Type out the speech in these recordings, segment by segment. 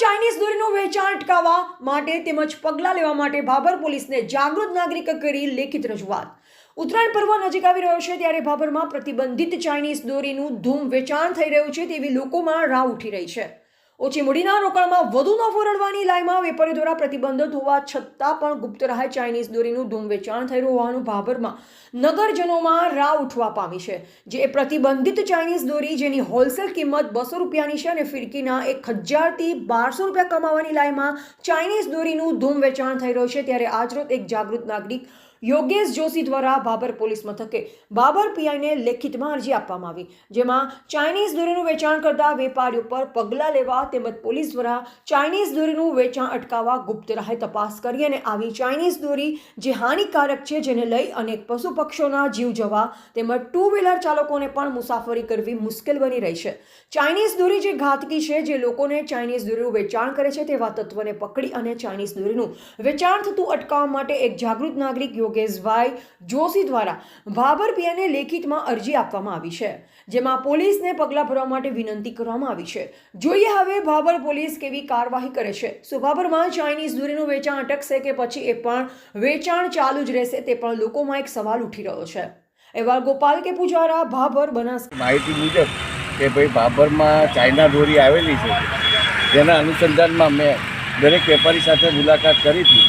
Chinese દોરીનું વેચાણ અટકાવવા માટે તેમજ પગલાં લેવા માટે ભાભર પોલીસને જાગૃત નાગરિક કરી લેખિત રજૂઆત. ઉત્તરાયણ પર્વ નજીક આવી રહ્યો છે ત્યારે ભાભરમાં પ્રતિબંધિત ચાઇનીઝ દોરીનું ધૂમ વેચાણ થઈ રહ્યું છે તેવી લોકોમાં રાહ ઉઠી રહી છે. ઓછી મૂડીના રોકાણમાં વધુ નફો રળવાની લાઈમાં વેપારીઓ દ્વારા પ્રતિબંધિત હોવા છતાં પણ ગુપ્ત રાહે ચાઇનીઝ દોરીનું ધૂમ વેચાણ થઈ રહ્યું હોવાનું ભાભરમાં નગરજનોમાં રાવ ઉઠવા પામી છે, જે પ્રતિબંધિત ચાઇનીઝ દોરી જેની હોલસેલ કિંમત બસો રૂપિયાની છે અને ફિરકીના એક હજારથી બારસો રૂપિયા કમાવાની લાઈમાં ચાઇનીઝ દોરીનું ધૂમ વેચાણ થઈ રહ્યું છે, ત્યારે આજરોજ એક જાગૃત નાગરિક યોગેશ જોશી દ્વારા બાબર પોલીસ મથકે બાબર પીઆઈને લેખિતમાં અરજી આપવામાં આવી. જેમાં ચાઇનીઝ દોરીનું વેચાણ કરતા વેપારીઓ પર પગલાં લેવા તેમજ પોલીસ દ્વારા ચાઇનીઝ દોરીનું વેચાણ અટકાવવા ગુપ્ત રાહે તપાસ કરી અને આવી ચાઇનીઝ દોરી જે હાનિકારક છે જેને લઈ અનેક પશુ પક્ષીઓના જીવ જવા તેમજ ટુ વ્હીલર ચાલકોને પણ મુસાફરી કરવી મુશ્કેલ બની રહી છે. ચાઇનીઝ દોરી જે ઘાતકી છે જે લોકોને ચાઇનીઝ દોરીનું વેચાણ કરે છે તેવા તત્વને પકડી અને ચાઇનીઝ દોરીનું વેચાણ થતું અટકાવવા માટે એક જાગૃત નાગરિક યોગેશભાઈ જોશી દ્વારા ભાભર પીઆઈને લેખિતમાં અરજી આપવામાં આવી છે, જેમાં પોલીસને પગલાં ભરવા માટે વિનંતી કરવામાં આવી છે. જોઈએ હવે ભાભર પોલીસ કેવી કાર્યવાહી કરે છે. શું ભાભરમાં ચાઇનીઝ દૂરીનું વેચાણ અટકશે કે પછી એ પણ વેચાણ ચાલુ જ રહેશે તે પણ લોકોમાં એક સવાલ ઉઠી રહ્યો છે. એવા ગોપાલ કે પૂજારા ભાભર બનાસ માહિતી મુજબ કે ભાઈ ભાભરમાં ચાઇના દોરી આવેલી છે. જેના અનુસંધાનમાં મેં દરેક વેપારી સાથે મુલાકાત કરી હતી.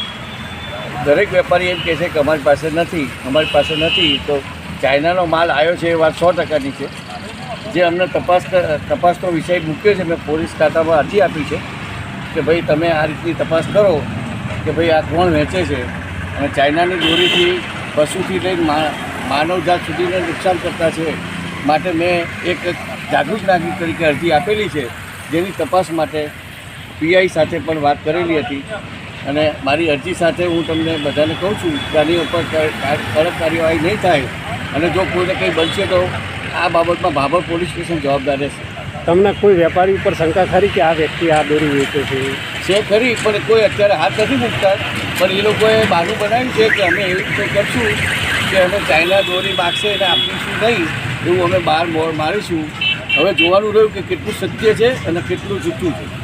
દરેક વેપારી એમ કહે છે કે અમારી પાસે નથી, અમારી પાસે નથી, તો ચાઇનાનો માલ આવ્યો છે એ વાત સો ટકાની છે. જે અમને તપાસ તપાસનો વિષય મૂક્યો છે, મેં પોલીસ ખાતામાં અરજી આપી છે કે ભાઈ તમે આ રીતની તપાસ કરો કે ભાઈ આ કોણ વેચે છે. અને ચાઇનાની દોરીથી પશુથી લઈને માનવજાત સુધીને નુકસાન કરતા છે માટે મેં એક જાગૃત નાગરિક તરીકે અરજી આપેલી છે, જેની તપાસ માટે પીઆઈ સાથે પણ વાત કરેલી હતી. અને મારી અરજી સાથે હું તમને બધાને કહું છું કે આની ઉપર કડક કાર્યવાહી નહીં થાય અને જો કોઈને કંઈ બનશે તો આ બાબતમાં ભાભર પોલીસ સ્ટેશન જવાબદાર રહેશે. તમને કોઈ વેપારી ઉપર શંકા ખરી કે આ વ્યક્તિ આ દોરી વેચે છે? છે ખરી પણ કોઈ અત્યારે હાથ નથી મૂકતા. પણ એ લોકોએ બહાનું બનાવ્યું છે કે અમે એવી રીતે કરશું કે અમે ચાઇના દોરી માગશે એને આપીશું નહીં એવું અમે બહાર મોર મારીશું. હવે જોવાનું રહ્યું કે કેટલું સત્ય છે અને કેટલું જૂઠું છે.